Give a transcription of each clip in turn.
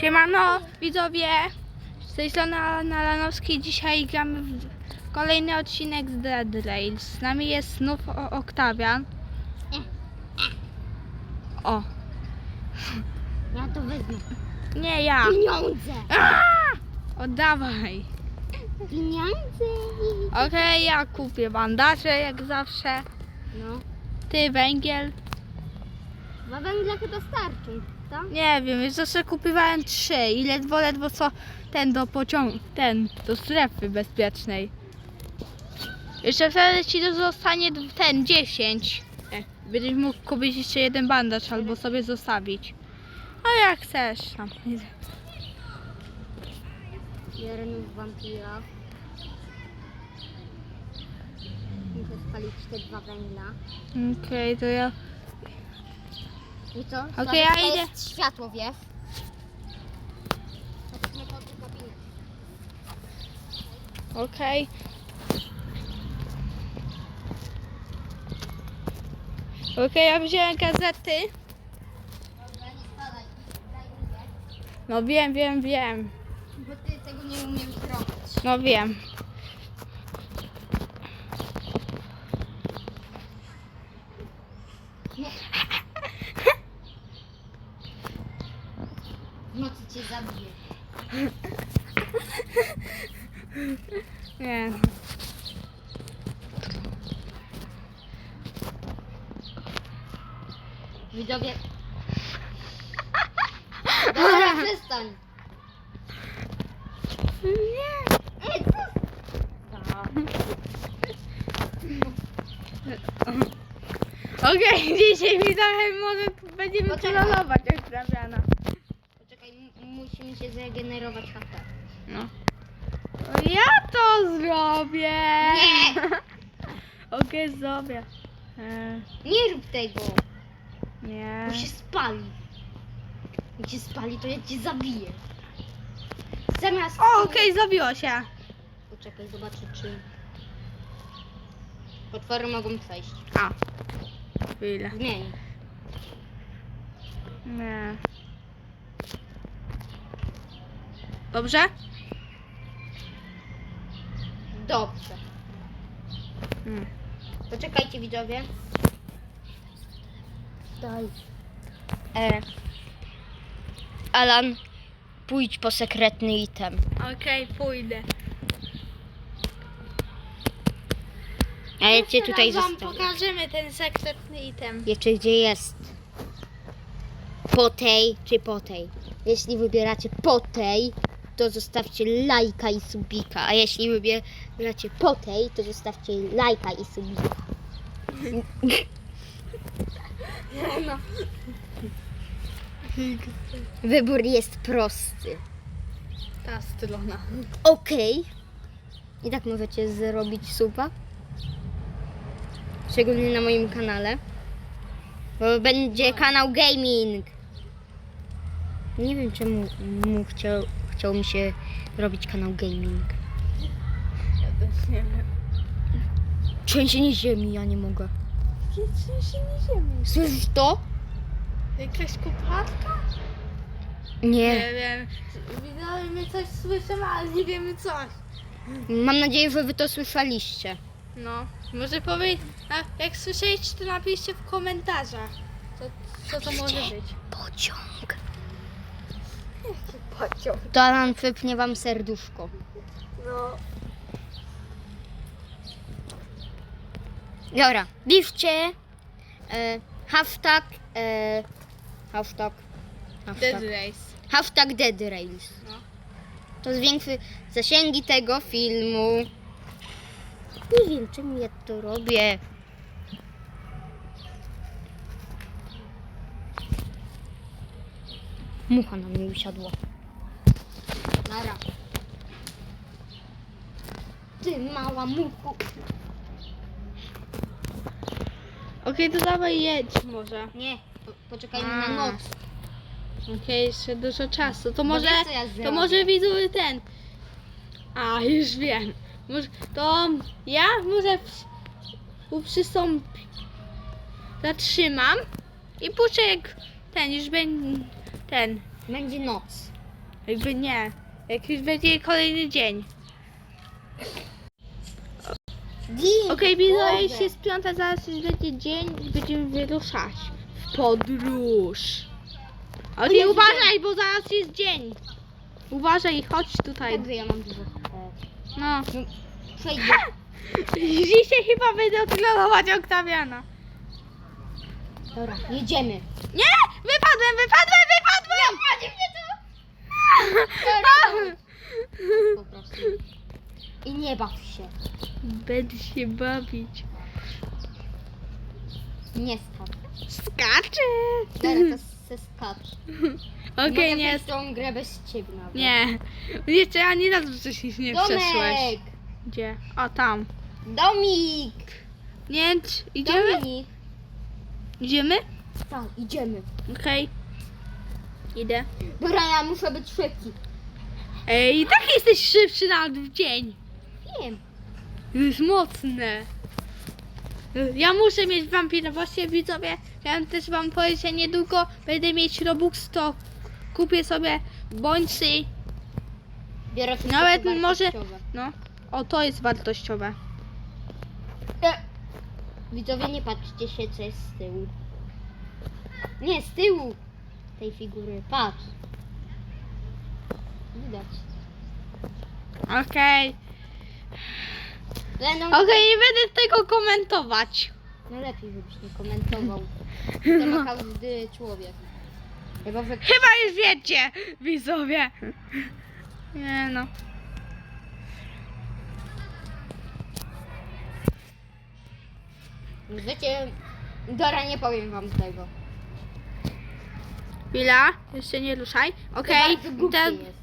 Siemano, widzowie. Z tej strony Lanowski. Dzisiaj gramy w kolejny odcinek z Dead Rails. Z nami jest znów Oktawian. O, Ja to wezmę. nie ja. Pieniądze! Oddawaj. Pieniądze! Okej, ja kupię bandaże jak zawsze. No. Ty węgiel. Dwa węgla chyba starczą, Nie wiem, już zawsze trzy i ledwo, ledwo co ten do pociągu, ten do strefy bezpiecznej. Jeszcze wtedy ci to zostanie ten 10. E, Będziesz mógł kupić jeszcze jeden bandaż albo sobie zostawić. A jak chcesz. Tam. Biorę nóż wampira. Muszę spalić te dwa węgla. Okej, to ja. I co? Okej, ja to idę. jest światło, wiesz? Pod gabinet. Okej. Okej, ja wziąłem gazety. Dobra, nie spadaj. Daj mi No wiem, wiem, wiem. Bo ty tego nie umiesz. No wiem. W nocy cię zabiję. Nie. Widzowie. Dobra, przestań. Nie. Ej, co? Okej, dzisiaj widzowie może będziemy Poczekaj. trollować jak Trawiana. Poczekaj, m- musimy się zregenerować HP. Zrobię. Nie. Okej, zrobię. E, Nie rób tego, nie. bo się spali. Jak się spali, to ja cię zabiję. Zamiast... O, okej, zrobiło się. Poczekaj, zobaczę czy... Potwory mogą przejść. A. Chwilę. Zmień. Nie. Dobrze? Dobrze. Mm. Poczekajcie widzowie. Daj. E. Alan, pójdź po sekretny item. Okej, pójdę. A ja cię Teraz tutaj wam zostawię. pokażemy ten sekretny item. Jeszcze gdzie jest? Po tej czy po tej? Jeśli wybieracie po tej, to zostawcie lajka i subika. A jeśli wybieracie po tej, to zostawcie lajka i subika. No. Wybór jest prosty. Ta strona. Okej. I tak możecie zrobić suba. Szczególnie na moim kanale. Bo będzie kanał gaming. Nie wiem czemu mu chciał, chciał mi się robić kanał gaming. Ja też nie wiem. Trzęsienie ziemi, ja nie mogę. Trzęsienie ziemi. Słyszysz to? Jakaś kupatka? Nie. Nie wiem. Widzowie, my coś słyszymy, ale nie wiemy coś. Mam nadzieję, że wy to słyszeliście. No, może powiedz, jak słyszeliście, to napiszcie w komentarzach, co, co to może być. Pociąg. Pociąg. To Alan przypnie wam serduszko. No. Dobra, piszcie e, hashtag, e, hashtag, Dead hashtag, Race. hashtag Dead Rails. No. To zwiększy zasięgi tego filmu. Nie wiem, czemu ja to robię. Mucha na mnie usiadła. Nara. Ty mała muchu. Okej, to dawaj jedź może. Nie, po, poczekajmy A. na noc. Okej, jeszcze dużo czasu. To może, wiesz, co ja to zrobię? może widzowie ten. A, już wiem. Może, to ja może uprzystąpię. Zatrzymam i puszczę jak ten, już będzie ten. Będzie noc. Jakby nie. Jak już będzie kolejny dzień. Dzień, Okej, Boże. już jest piąta, zaraz już będzie dzień i będziemy wyruszać w podróż. Ale Jezu, uważaj, bo zaraz jest dzień. Uważaj, chodź tutaj. Dobrze, ja mam dużo. No. Przejdę. Dzisiaj chyba będę trollować Oktawiana. Dobra, jedziemy. Nie! Wypadłem, wypadłem, Chodzi mnie to! Po prostu. I nie baw się. Będę się bawić. Nie skacz. Skaczę! Dobra, to se skacz. Okej, Mogę nie. przejść tą grę bez ciebie nawet. Nie. Jeszcze ani razu wcześniej nie przeszłeś. Domek! Gdzie? O, tam. Domik! Nie, c- idziemy? Dominik! Idziemy? Tak, idziemy. Okej. Idę. Dobra, ja muszę być szybki. Ej, i tak jesteś szybszy na dzień. Wiem. To jest mocne. Ja muszę mieć wampira, właśnie widzowie. Chciałem też wam powiedzieć, że niedługo będę mieć Robux, to kupię sobie bońcy. Biorę wszystko Nawet może- wartościowe. No, o to jest wartościowe. E, Widzowie, nie patrzcie się, co jest z tyłu. Nie, z tyłu tej figury. Patrz. Widać. Okej. Będą... Okej, nie będę tego komentować. No lepiej, żebyś nie komentował. To ma każdy człowiek. Chyba, że... Chyba już wiecie, widzowie. Nie no. Wiecie... Dora, nie powiem wam tego. Chwila, jeszcze nie ruszaj. Okej, bardzo głupie te- jest.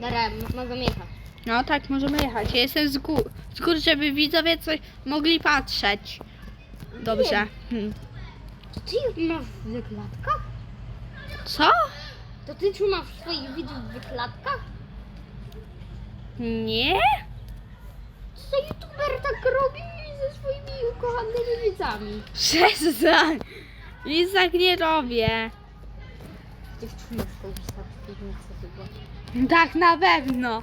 Dora, m- mogę jechać. No tak, możemy jechać. Ja jestem z gór, z gór żeby widzowie coś mogli patrzeć. Dobrze. Hmm. To ty masz w wyklatkach? Co? To ty trzymasz swoich widzów w wyklatkach? Nie? Co youtuber tak robi ze swoimi ukochanymi widzami? Przestań. Nic tak nie robię. Trzymasz kogoś tak w piwnicy chyba. Tak na pewno.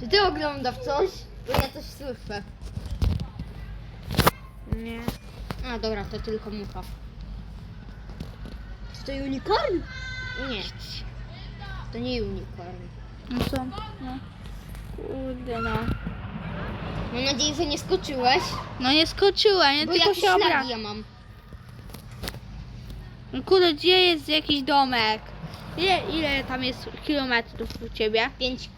Czy ty oglądasz coś? Bo ja coś słyszę. Nie. A dobra, to tylko mucha. Czy to unicorn? Nie. To nie unicorn. No co? No. Kurde no. Mam nadzieję, że nie skoczyłeś. No nie skoczyłem, ja Bo tylko jakiś się ślad obracam. ja mam. No Kurde, gdzie jest jakiś domek? Ile, ile tam jest kilometrów u ciebie? Pięć.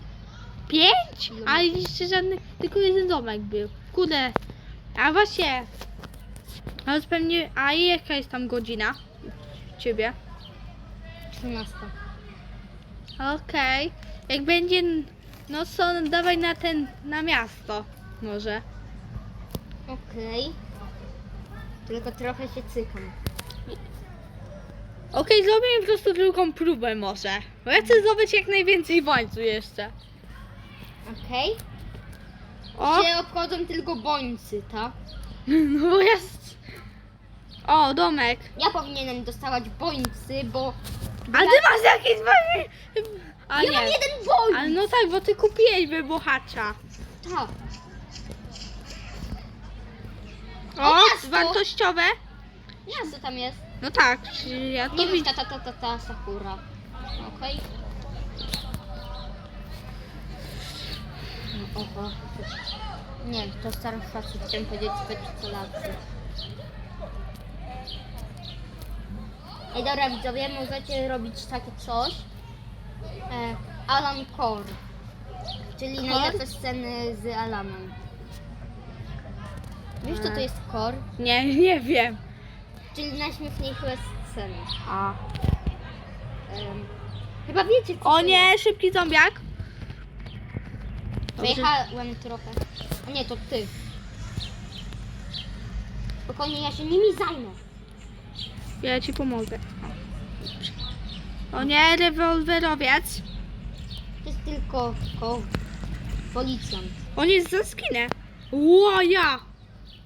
Pięć? No. Ale jeszcze żadny, tylko jeden domek był. Kurde. A właśnie. Ale pewnie, a jaka jest tam godzina? u Ciebie? Trzynasta. Okej. Jak będzie nocą, dawaj na ten, na miasto. Może. Okej. Tylko trochę się cykam. Okej, zrobimy po prostu drugą próbę może. Bo ja chcę zdobyć jak najwięcej bońców jeszcze. Okej. O, Się obchodzą tylko bońcy, tak? no bo jest... O, domek. Ja powinienem dostawać bońcy, bo... A ty masz jakieś? A ja nie. mam jeden boń! Ale no tak, bo ty kupiłeś wybuchacza. Tak. O, miasto! wartościowe? Miasto tam jest. No tak, ja to Nie wiem, widzę. ta, ta, ta, ta, ta, Sakura. Okej. No, oho. Nie, to starsza, chciałem powiedzieć specjalacy. Ej, dobra widzowie, możecie robić takie coś. E, Alan Core. Czyli Core? najlepsze sceny z Alanem. Wiesz co to E. jest core? Nie, nie wiem. Czyli najśmieszniejsze sceny. A. Em, chyba wiecie co O to nie, szybki zombiak. Dobrze. Wyjechałem trochę. A nie, to ty. Spokojnie, ja się nimi zajmę. Ja ci pomogę. O, dobrze. O nie, rewolwerowiec. To jest tylko ko- policjant. On jest za skinę. Ło, ja!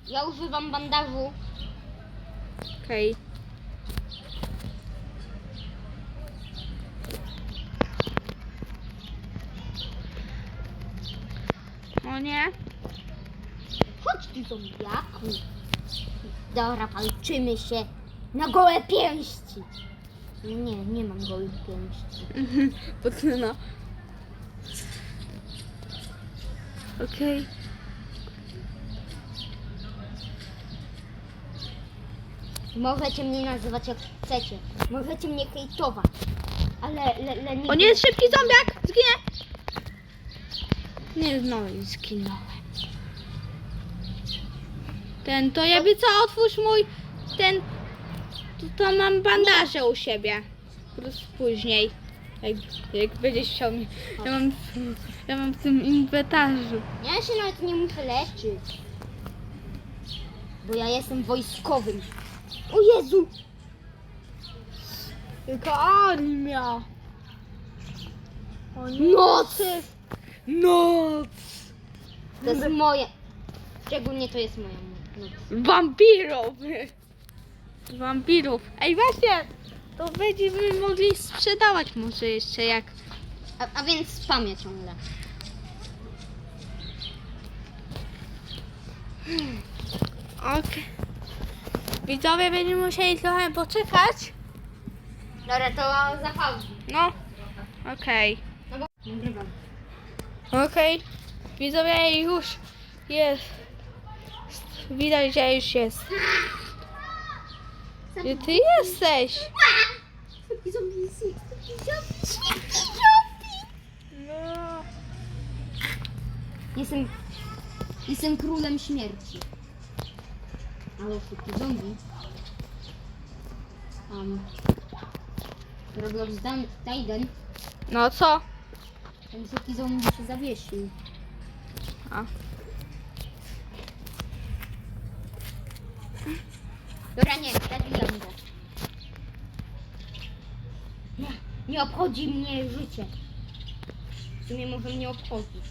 Ja używam bandażu. Okej. O nie. Chodź ty zombiaku. Dobra, walczymy się na gołe pięści. Nie, nie mam gołych pięści. Potnęła. Okej. Możecie mnie nazywać jak chcecie. Możecie mnie hejtować. Ale le, le, nie O nie, jest szybki zombiak! Zginę! Nie, znowu zginąłem. Ten, to jakby co, otwórz mój, ten, to, to mam bandaże u siebie. Plus później, jak, jak będziesz chciał mi, ja mam, ja mam w tym inwentarzu. Ja się nawet nie muszę leczyć. Bo ja jestem wojskowym. O Jezu! Tylko armia. O Noc! Noc! To jest moje. Szczególnie to jest moja noc. Wampirów! Wampirów. Ej, właśnie! To będziemy mogli sprzedawać może jeszcze jak... A, a więc spamię ciągle. Okej. Widzowie będziemy musieli trochę poczekać. Dobra, to zapauzuj. No. Okej. No bo nagrywam. Okej. Widzowie już jest. Widać, że już jest. Gdzie ty jesteś? Zombie, szybki zombie, szybki zombie. No. Jestem, jestem królem śmierci. Ale szybki zombie. Um, Roblox Dan- Tiden, No co? ten szybki zombie się zawiesił. A. Dobra, nie, zabijam go. Nie, obchodzi mnie życie. W sumie może mnie obchodzić.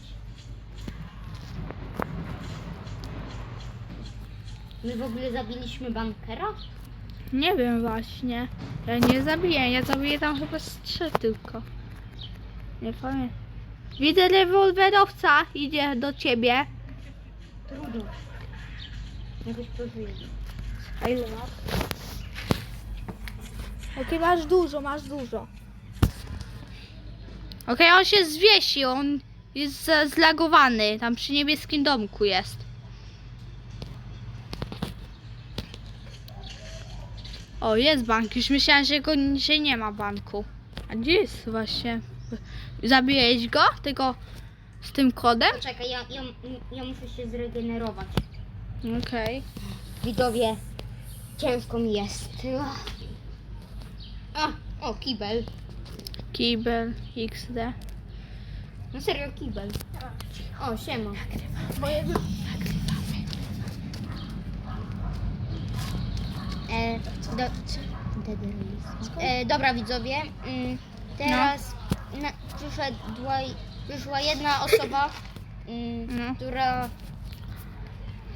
My w ogóle zabiliśmy bankera? Nie wiem właśnie. Ja nie zabiję, ja zabiję tam chyba z trzy tylko. Nie pamiętam. Widzę rewolwerowca, idzie do ciebie. Trudno. Jakoś przeżyję. A ile masz? Okej, masz dużo, masz dużo. Okej, on się zwiesił, on jest zlagowany. Tam przy niebieskim domku jest. O, jest bank. Już myślałam, że, go, że nie ma banku. A gdzie jest właśnie? Zabiłeś go? Tego z tym kodem? Poczekaj, ja, ja, ja muszę się zregenerować. Okej. Widowie, ciężko mi jest. A, o, kibel. Kibel XD. No serio, kibel. O, siema. E, do, e, dobra widzowie, mm, teraz na, przyszedła, przyszła jedna osoba, mm, No. która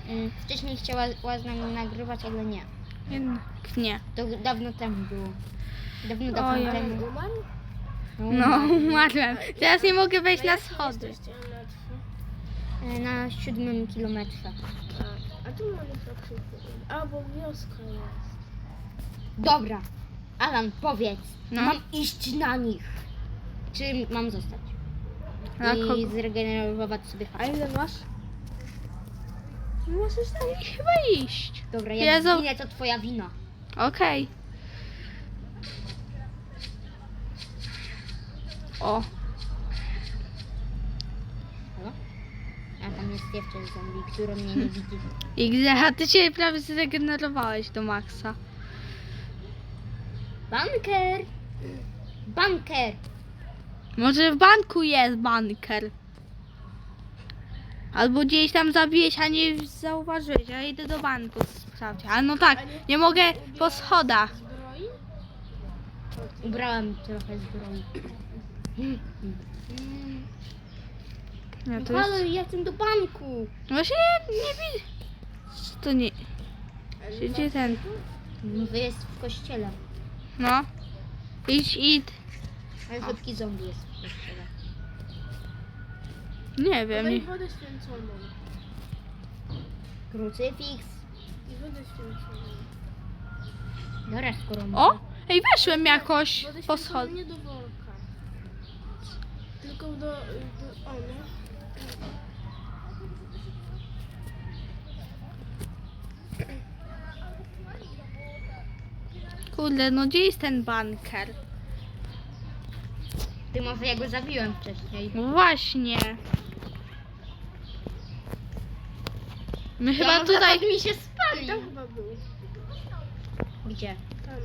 mm, wcześniej chciała z nami nagrywać, ale nie. Jednak nie. To dawno temu było. Dawno, dawno Ojej. temu. No, umarłem. Teraz nie mogę wejść na schody. E, Na siódmym kilometrze. A tu mamy trochę. A, bo wioska jest. Dobra, Alan, powiedz, No. mam iść na nich. Czy mam zostać? Na I kogo? zregenerować sobie A ile masz? Możesz na nich chyba iść. Dobra, jak Jezu. zginę, to twoja wina. Okej. O, Halo? A tam jest jeszcze zombie, który mnie nie widzi. XD, a ty się prawie zregenerowałeś do maksa. Banker! Banker! Może w banku jest banker. Albo gdzieś tam zabiłeś, a nie zauważyłeś. Ja idę do banku sprawdzić. Ale no tak, nie mogę po schodach. Ubrałem trochę zbroi. Ja No to jest... halo, ja chcę do banku. Właśnie nie, nie widzę. To nie. Gdzie ten? Mówię, jest w kościele. No. Idź, idź. Ale szybki zombie jest w kościele. Nie wiem. Daj nie- wodę święconą. Krucyfiks. I wodę święconą. Dobra, skoro O! Ej, weszłem jakoś po święconą schod. nie do worka. Tylko do... do o, nie? Kurde, no gdzie jest ten bunker? Ty może ja go zabiłem wcześniej. No właśnie. My Ja chyba tutaj... mi się spali. Tam chyba był. Gdzie? Tam.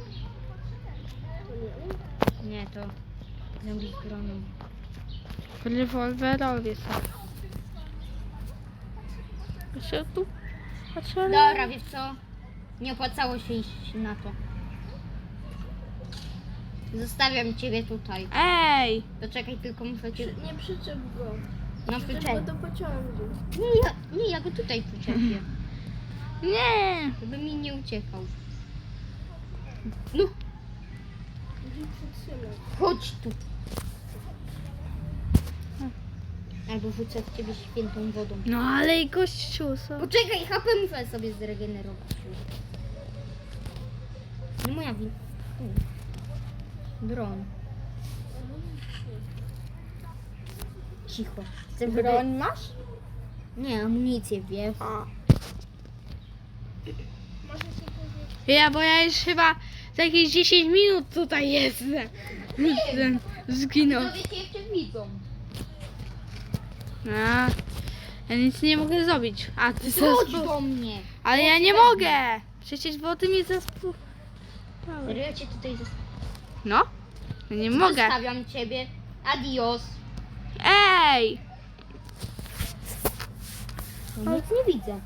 To nie? To zombie z broną. Rewolwerowie są. Patrzę tu. Patrzę. Dobra, wiesz co? Nie opłacało się iść na to. Zostawiam ciebie tutaj. Ej! To czekaj, tylko muszę cię... Przy, nie przyczep go. No przyczep. do pociągu. Nie, ja, nie, ja go tutaj przyczepię. Nie! Żeby mi nie uciekał. No, Musi przytrzymać. chodź tu. Albo rzucę w ciebie świętą wodą. No ale i gościu są. Poczekaj, HP muszę sobie zregenerować. Nie moja wina. Broń. Cicho. Chcę żeby- Broń masz? Nie, amunicję, wiesz. A. Może się powiedzieć. Ja, bo ja już chyba za jakieś 10 minut tutaj jestem. Zginął. Cię jeszcze widzą. A, ja nic nie mogę zrobić. A ty Chodź zaspu... do mnie. Ale ja nie mogę! Przecież bo ty mi zaspu... Serio, ja cię tutaj zos- No? Ja nie mogę. zostawiam ciebie. Adios. Ej! No, nic nie widzę.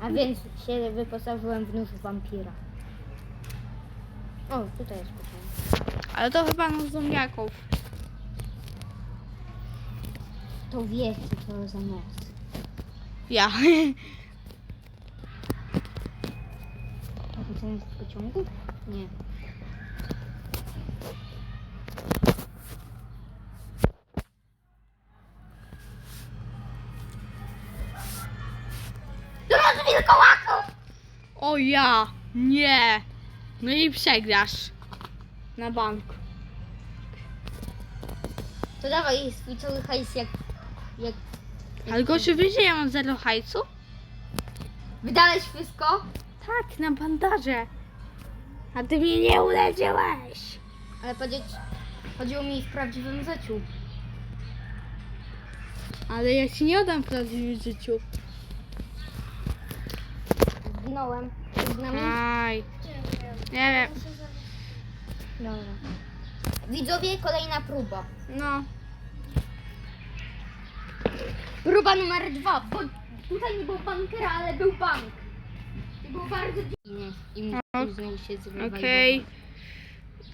A więc się wyposażyłem w nóż wampira. O, tutaj jest początek. Ale to chyba na zombiaków. To wiecie, co za moc. Ja. A to jest w pociągu? Nie. O ja! Nie! No i przegrasz. Na bank. To dawaj swój cały hajs jak... jak... Ale gościu, wiesz, że ja mam zero hajcu? Wydałeś wszystko? Tak, na bandaże. A ty mnie nie uleczyłeś. Ale powiedzieć... Chodziło mi w prawdziwym życiu. Ale ja ci nie oddam w prawdziwym życiu. Zginąłem. Z nami? Aj. Nie wiem. Dobra. Widzowie, kolejna próba. No. Próba numer dwa, bo tutaj nie był bankera, ale był bank. I było bardzo dziwnie. I Ok. znowu się zrywaj. Okej.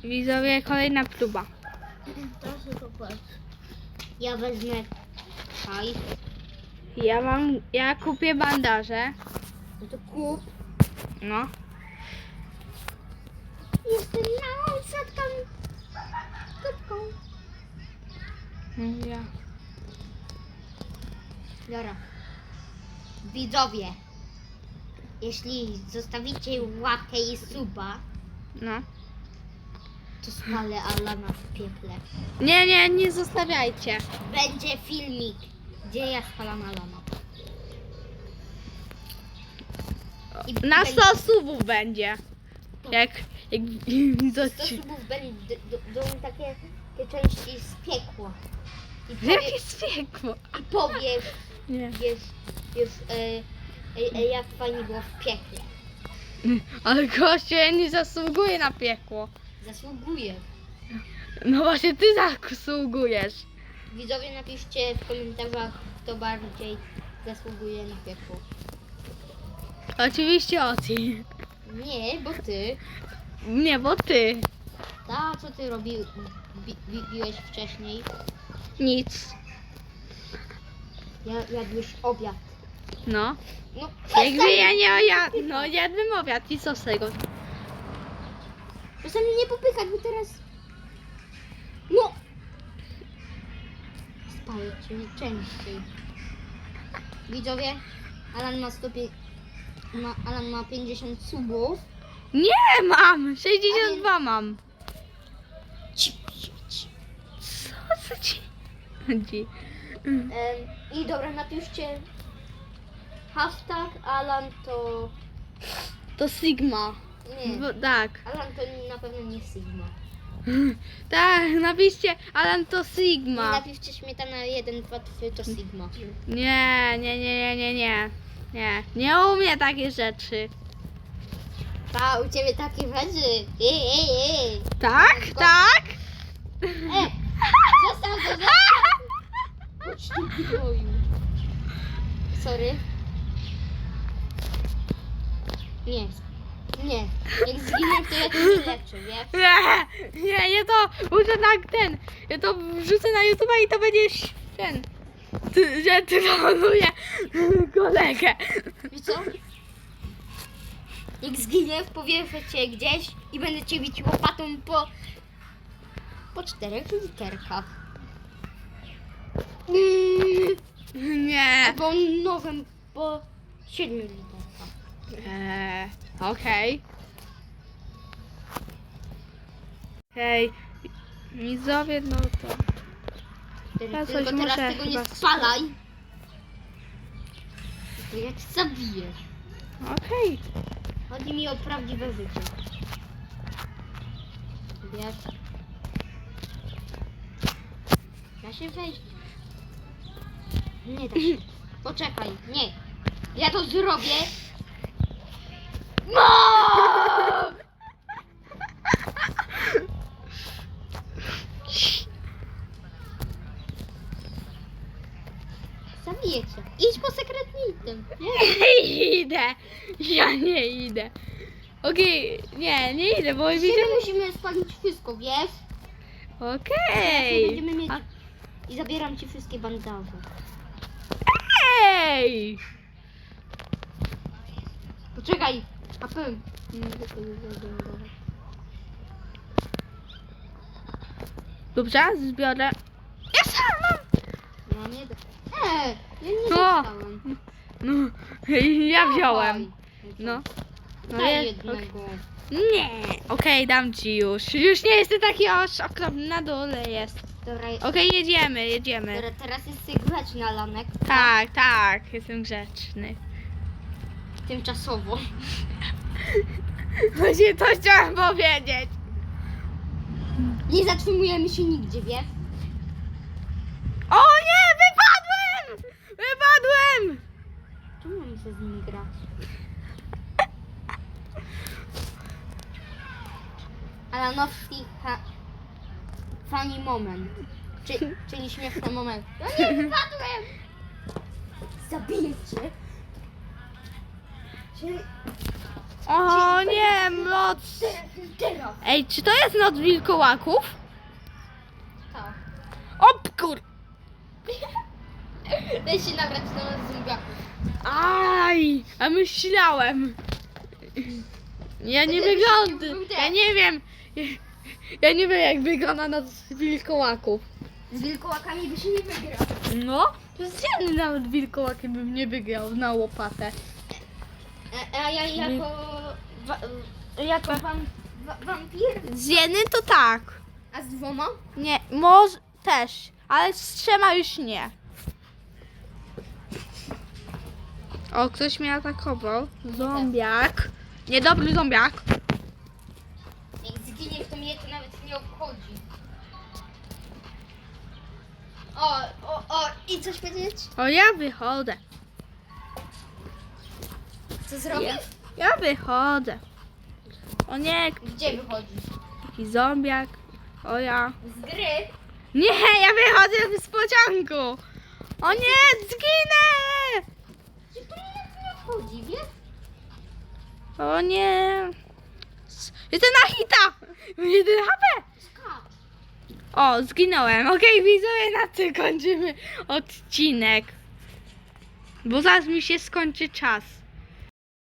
Widzowie, kolejna próba. Teraz tylko patrz. Ja wezmę hajs. Ja mam, ja kupię bandaże. No to kup. No. Jestem małą siatką. Kupką. Ja. Dobra. Widzowie. Jeśli zostawicie łapkę i suba, No. to spalę Alana w piekle. Nie, nie, nie zostawiajcie. Będzie filmik, gdzie ja spalam Alana. I Na będzie- 100 subów będzie. Jak, jak Do coś. subów będą takie, takie części z piekła. I, powie, Jakie spiekło. i powiesz, Nie. wiesz, wiesz e, e, e, jak fajnie było w piekle. Ale gościu, ja nie zasługuję na piekło. Zasługuje. No właśnie, ty zasługujesz. Widzowie napiszcie w komentarzach, kto bardziej zasługuje na piekło. Oczywiście Oti. Nie, bo ty. Nie, bo ty. Ta, co ty robił, bi, bi, biłeś wcześniej? Nic. Ja, jadłeś obiad. No. No, Jakby ja nie jadł. No, jadłem obiad i co z tego? Proszę mnie nie popychać, bo teraz... No! Ale czyli częściej. Widzowie, Alan ma 105... Ma, Alan ma 50 subów. Nie mam! 62 mam. Ci, ci, ci. Co za ci Em, I dobra, napiszcie hashtag Alan to... To Sigma. Nie, Bo, tak. Alan to na pewno nie Sigma. Tak, napiszcie Alan to I Sigma. napiszcie śmietana 1, 2, 3 to Sigma. Nie, nie, nie, nie, nie, nie. Nie, nie umie takie rzeczy. Ta, u ciebie takie rzeczy. Ej, ej, ej. Tak, tak? E, zostaw to, zostaw. Chodź tu, gnoju. Sorry. Nie. Nie. Jak zginę, to ja cię nie leczę, wiesz? Nie, nie, nie to muszę tak ten. Ja to wrzucę na YouTube i to będzie ten. Ty, że troluję kolegę. Wiesz co? Jak zginę, powieszę cię gdzieś i będę cię bić łopatą po... po czterech literkach. Nie. Albo nowym po siedmiu literkach. Eee, okej. Hej, widzowie, no to... Ja coś Tylko teraz muszę tego nie spalaj. To ja cię zabiję. Okej. Chodzi mi o prawdziwe życie. Wiesz? Da się wejść. Nie da się. Poczekaj, nie. Ja to zrobię. No! Zabiję cię. Idź po sekretny item. Nie. Idę. Ja nie idę. Okej, nie, nie idę, bo widzę... musimy spalić wszystko, wiesz? Okej. Będziemy mieć... I zabieram ci wszystkie bandaże. Ej! Poczekaj! A. Nie zabandażować. Dobrze, zbiorę. Ja sama! Ja nie... da- Eee! Ja nie Co? dostałem. No, ja wziąłem. No. No Daj jest, jednego. Nie, okej, dam ci już. Już nie jestem taki aż okropny, na dole jest. Dobra, Okej, jedziemy, jedziemy. dobra, teraz jesteś grzeczny, Alanek. Tak, tak, jestem grzeczny. Tymczasowo. Właśnie to chciałam powiedzieć. Nie zatrzymujemy się nigdzie, wiesz? O nie, wypadłem! Wypadłem! Czemu mamy się z nimi grać? Alanowski ha... funny moment. Czy, czyli śmieszny moment. No nie, wypadłem! Zabiję cię. Czyli O nie, noc. teraz. Ej, czy to jest noc wilkołaków? Tak. Op kur... Daj się nabrać na zombiaków. Aj, a myślałem. Ja nie wyglądam. Ja nie wiem. Ja nie wiem jak wygląda noc wilkołaków. Z wilkołakami by się nie wygrał. No, to z jednym nawet wilkołakiem bym nie wygrał na łopatę. A, a ja jako... Wa, jako wam, wa, wampir? Z jednym to tak. A z dwoma? Nie, może też, ale z trzema już nie. O, ktoś mnie atakował. Zombiak. Niedobry zombiak. I coś powiedzieć? O, ja wychodzę. Co zrobisz? Ja wychodzę. O nie, Gdzie wychodzisz? taki zombiak. O ja. Z gry? Nie, ja wychodzę z pociągu. O nie, zginę! Czy to mnie nie obchodzi, wiesz? O nie. Jestem na hita. Jeden HP. O, zginąłem. Okej, widzowie, na tym kończymy odcinek. Bo zaraz mi się skończy czas.